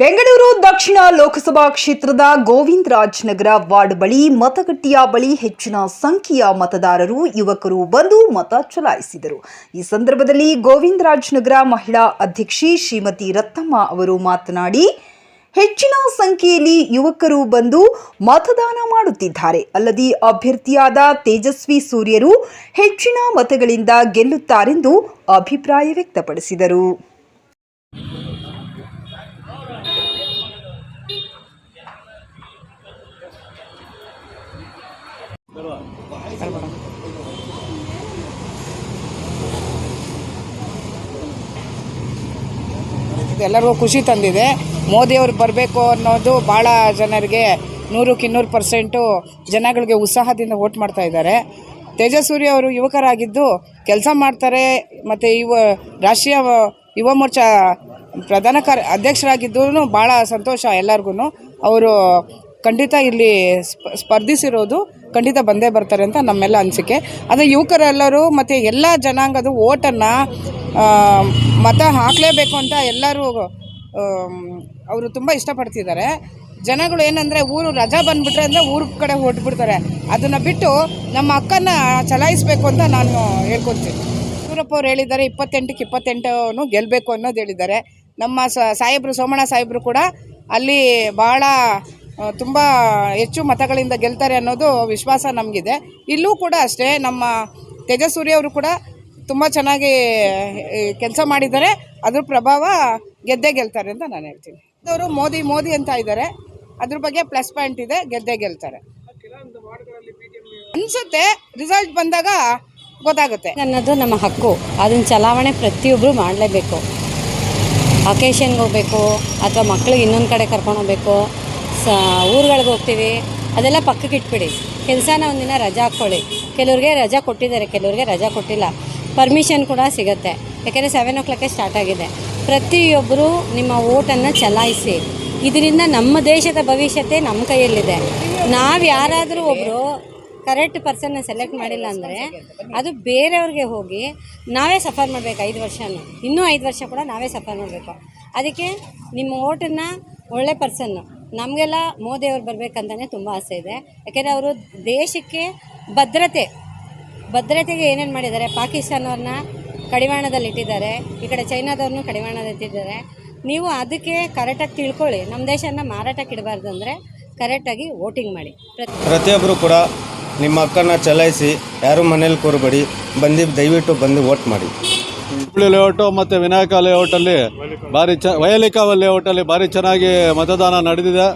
ಬೆಂಗಳೂರು ದಕ್ಷಿಣ ಲೋಕಸಭಾ ಕ್ಷೇತ್ರದ ಗೋವಿಂದರಾಜ್ ನಗರ ವಾರ್ಡ್ ಬಳಿ ಮತಗಟ್ಟೆಯ ಬಳಿ ಹೆಚ್ಚಿನ ಸಂಖ್ಯೆಯ ಮತದಾರರು, ಯುವಕರು ಬಂದು ಮತ ಚಲಾಯಿಸಿದರು. ಈ ಸಂದರ್ಭದಲ್ಲಿ ಗೋವಿಂದರಾಜ್ ನಗರ ಮಹಿಳಾ ಅಧ್ಯಕ್ಷೆ ಶ್ರೀಮತಿ ರತ್ನಮ್ಮ ಅವರು ಮಾತನಾಡಿ, ಹೆಚ್ಚಿನ ಸಂಖ್ಯೆಯಲ್ಲಿ ಯುವಕರು ಬಂದು ಮತದಾನ ಮಾಡುತ್ತಿದ್ದಾರೆ. ಅಲ್ಲದೆ ಅಭ್ಯರ್ಥಿಯಾದ ತೇಜಸ್ವಿ ಸೂರ್ಯರು ಹೆಚ್ಚಿನ ಮತಗಳಿಂದ ಗೆಲ್ಲುತ್ತಾರೆಂದು ಅಭಿಪ್ರಾಯ ವ್ಯಕ್ತಪಡಿಸಿದರು. ಎಲ್ಲರಿಗೂ ಖುಷಿ ತಂದಿದೆ. ಮೋದಿಯವರು ಬರಬೇಕು ಅನ್ನೋದು ಭಾಳ ಜನರಿಗೆ ನೂರಕ್ಕೆ ಇನ್ನೂರು ಪರ್ಸೆಂಟು ಜನಗಳಿಗೆ ಉತ್ಸಾಹದಿಂದ ಓಟ್ ಮಾಡ್ತಾ ಇದ್ದಾರೆ. ತೇಜಸ್ಸೂರಿ ಅವರು ಯುವಕರಾಗಿದ್ದು ಕೆಲಸ ಮಾಡ್ತಾರೆ ಮತ್ತು ಯುವ ರಾಷ್ಟ್ರೀಯ ಯುವ ಮೋರ್ಚಾ ಪ್ರಧಾನ ಕಾರ್ಯ ಅಧ್ಯಕ್ಷರಾಗಿದ್ದು ಭಾಳ ಸಂತೋಷ ಎಲ್ಲರಿಗೂ ಅವರು ಖಂಡಿತ ಇಲ್ಲಿ ಸ್ಪ, ಸ್ಪರ್ಧಿಸಿರೋದು ಖಂಡಿತ ಬಂದೇ ಬರ್ತಾರೆ ಅಂತ ನಮ್ಮೆಲ್ಲ ಅನಿಸಿಕೆ. ಆದರೆ ಯುವಕರೆಲ್ಲರೂ ಮತ್ತು ಎಲ್ಲ ಜನಾಂಗದ ಓಟನ್ನು ಮತ ಹಾಕಲೇಬೇಕು ಅಂತ ಎಲ್ಲರೂ ಅವರು ತುಂಬ ಇಷ್ಟಪಡ್ತಿದ್ದಾರೆ. ಜನಗಳು ಏನಂದರೆ ಊರು ರಜಾ ಬಂದುಬಿಟ್ರೆ ಅಂದರೆ ಊರ ಕಡೆ ಹೊರಟ್ಬಿಡ್ತಾರೆ. ಅದನ್ನು ಬಿಟ್ಟು ನಮ್ಮ ಅಕ್ಕನ ಚಲಾಯಿಸಬೇಕು ಅಂತ ನಾನು ಹೇಳ್ಕೊತೀನಿ ಯಡಿಯೂರಪ್ಪ ಅವ್ರು ಹೇಳಿದ್ದಾರೆ, ಇಪ್ಪತ್ತೆಂಟಕ್ಕೆ ಇಪ್ಪತ್ತೆಂಟನು ಗೆಲ್ಲಬೇಕು ಅನ್ನೋದು ಹೇಳಿದ್ದಾರೆ. ನಮ್ಮ ಸಾಹೇಬರು, ಸೋಮಣ್ಣ ಸಾಹೇಬರು ಕೂಡ ಅಲ್ಲಿ ಭಾಳ ತುಂಬ ಹೆಚ್ಚು ಮತಗಳಿಂದ ಗೆಲ್ತಾರೆ ಅನ್ನೋದು ವಿಶ್ವಾಸ ನಮಗಿದೆ. ಇಲ್ಲೂ ಕೂಡ ಅಷ್ಟೇ, ನಮ್ಮ ತೇಜಸ್ಸೂರಿ ಅವರು ಕೂಡ ತುಂಬ ಚೆನ್ನಾಗಿ ಕೆಲಸ ಮಾಡಿದ್ದಾರೆ. ಅದ್ರ ಪ್ರಭಾವ ಗೆದ್ದೇ ಗೆಲ್ತಾರೆ ಅಂತ ನಾನು ಹೇಳ್ತೀನಿ. ಅವರು ಮೋದಿ ಮೋದಿ ಅಂತ ಇದ್ದಾರೆ. ಅದ್ರ ಬಗ್ಗೆ ಪ್ಲಸ್ ಪಾಯಿಂಟ್ ಇದೆ, ಗೆದ್ದೇ ಗೆಲ್ತಾರೆ. ಅನಿಸುತ್ತೆ ರಿಸಲ್ಟ್ ಬಂದಾಗ ಗೊತ್ತಾಗುತ್ತೆ. ಅನ್ನೋದು ನಮ್ಮ ಹಕ್ಕು. ಅದನ್ನ ಚಲಾವಣೆ ಪ್ರತಿಯೊಬ್ಬರು ಮಾಡಲೇಬೇಕು. ಅಕೇಶನ್ಗೆ ಹೋಗ್ಬೇಕು, ಅಥವಾ ಮಕ್ಳಿಗೆ ಇನ್ನೊಂದು ಕಡೆ ಕರ್ಕೊಂಡು ಹೋಗ್ಬೇಕು. ಊರುಗಳಿಗೆ ಹೋಗ್ತೀವಿ, ಅದೆಲ್ಲ ಪಕ್ಕಕ್ಕೆ ಇಟ್ಬಿಡಿ. ಕೆಲಸನ ಒಂದಿನ ರಜಾ ಹಾಕ್ಕೊಳ್ಳಿ. ಕೆಲವ್ರಿಗೆ ರಜಾ ಕೊಟ್ಟಿದ್ದಾರೆ, ಕೆಲವ್ರಿಗೆ ರಜಾ ಕೊಟ್ಟಿಲ್ಲ. ಪರ್ಮಿಷನ್ ಕೂಡ ಸಿಗುತ್ತೆ. ಯಾಕೆಂದರೆ ಸೆವೆನ್ ಓ ಕ್ಲಾಕೆ ಸ್ಟಾರ್ಟ್ ಆಗಿದೆ. ಪ್ರತಿಯೊಬ್ಬರು ನಿಮ್ಮ ಓಟನ್ನು ಚಲಾಯಿಸಿ. ಇದರಿಂದ ನಮ್ಮ ದೇಶದ ಭವಿಷ್ಯತೆ ನಮ್ಮ ಕೈಯಲ್ಲಿದೆ. ನಾವು ಯಾರಾದರೂ ಒಬ್ಬರು ಕರೆಕ್ಟ್ ಪರ್ಸನ್ನ ಸೆಲೆಕ್ಟ್ ಮಾಡಿಲ್ಲ ಅಂದರೆ ಅದು ಬೇರೆಯವ್ರಿಗೆ ಹೋಗಿ ನಾವೇ ಸಫರ್ ಮಾಡಬೇಕು ಐದು ವರ್ಷನೂ. ಇನ್ನೂ ಐದು ವರ್ಷ ಕೂಡ ನಾವೇ ಸಫರ್ ಮಾಡಬೇಕು. ಅದಕ್ಕೆ ನಿಮ್ಮ ಓಟನ್ನು ಒಳ್ಳೆ ಪರ್ಸನ್ನು ನಮಗೆಲ್ಲ ಮೋದಿಯವ್ರು ಬರಬೇಕಂತಲೇ ತುಂಬ ಆಸೆ ಇದೆ. ಯಾಕೆಂದರೆ ಅವರು ದೇಶಕ್ಕೆ ಭದ್ರತೆ, ಭದ್ರತೆಗೆ ಏನೇನು ಮಾಡಿದ್ದಾರೆ ಪಾಕಿಸ್ತಾನವ್ರನ್ನ ಕಡಿವಾಣದಲ್ಲಿ ಇಟ್ಟಿದ್ದಾರೆ ಈ ಕಡೆ ಚೈನಾದವ್ರನ್ನೂ ಕಡಿವಾಣದಲ್ಲಿ ಇಟ್ಟಿದ್ದಾರೆ ನೀವು ಅದಕ್ಕೆ ಕರೆಕ್ಟಾಗಿ ತಿಳ್ಕೊಳ್ಳಿ. ನಮ್ಮ ದೇಶನ ಮಾರಾಟಕ್ಕೆ ಇಡಬಾರ್ದು ಅಂದರೆ ಕರೆಕ್ಟಾಗಿ ವೋಟಿಂಗ್ ಮಾಡಿ. ಪ್ರತಿ ಪ್ರತಿಯೊಬ್ಬರು ಕೂಡ ನಿಮ್ಮ ಅಕ್ಕನ ಚಲಾಯಿಸಿ, ಯಾರು ಮನೇಲಿ ಕೂರಬೇಡಿ, ಬಂದು ದಯವಿಟ್ಟು ಬಂದು ವೋಟ್ ಮಾಡಿ. ಹುಬ್ಳಿ ಲೇಔಟು ಮತ್ತು ವಿನಾಯಕ ಲೇಔಟಲ್ಲಿ ಭಾರಿ ಚ, ವಯಲಿಕ ಲೇಔಟಲ್ಲಿ ಭಾರಿ ಚೆನ್ನಾಗಿ ಮತದಾನ ನಡೆದಿದೆ.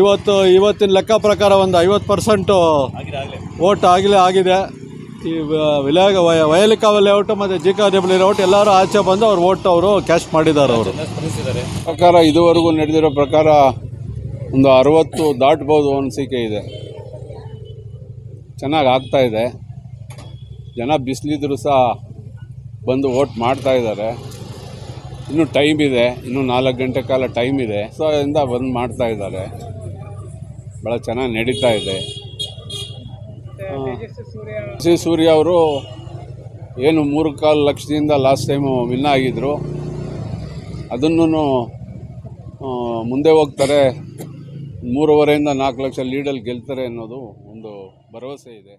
ಇವತ್ತು, ಇವತ್ತಿನ ಲೆಕ್ಕ ಪ್ರಕಾರ ಒಂದು ಐವತ್ತು ಪರ್ಸೆಂಟು ಓಟ್ ಆಗಲೇ ಆಗಿದೆ. ಈ ವಿಲಾಗ ವಯ, ವಯಲಿಕ ಲೇಔಟು ಮತ್ತು ಜಿ ಕಾ ಡಬ್ಲ್ಯೂ ಲೇಔಟ್ ಎಲ್ಲರೂ ಆಚೆ ಬಂದು ಅವ್ರು ಓಟ್ ಅವರು ಕ್ಯಾಶ್ ಮಾಡಿದ್ದಾರೆ ಅವರು. ಪ್ರಕಾರ ಇದುವರೆಗೂ ನಡೆದಿರೋ ಪ್ರಕಾರ ಒಂದು ಅರವತ್ತು ದಾಟ್ಬೋದು ಅನಿಸಿಕೆ ಇದೆ. ಚೆನ್ನಾಗಿ ಆಗ್ತಾಯಿದೆ ಜನ ಬಿಸಿಲಿದ್ರು ಸಹ ಬಂದು ವೋಟ್ ಮಾಡ್ತಾ ಇದ್ದಾರೆ. ಇನ್ನೂ ಟೈಮ್ ಇದೆ ಇನ್ನೂ ನಾಲ್ಕು ಗಂಟೆ ಕಾಲ ಟೈಮ್ ಇದೆ. ಸೊ ಅದರಿಂದ ಬಂದು ಮಾಡ್ತಾ ಇದ್ದಾರೆ. ಭಾಳ ಚೆನ್ನಾಗಿ ನಡೀತಾ ಇದೆ. ಸಿ ಸೂರ್ಯ ಅವರು ಏನು ಮೂರು ಕಾಲು ಲಕ್ಷದಿಂದ ಲಾಸ್ಟ್ ಟೈಮು ವಿನ್ ಆಗಿದ್ದರು ಅದನ್ನು ಮುಂದೆ ಹೋಗ್ತಾರೆ. ಮೂರುವರೆಯಿಂದ ನಾಲ್ಕು ಲಕ್ಷ ಲೀಡಲ್ಲಿ ಗೆಲ್ತಾರೆ ಅನ್ನೋದು ಒಂದು ಭರವಸೆ ಇದೆ.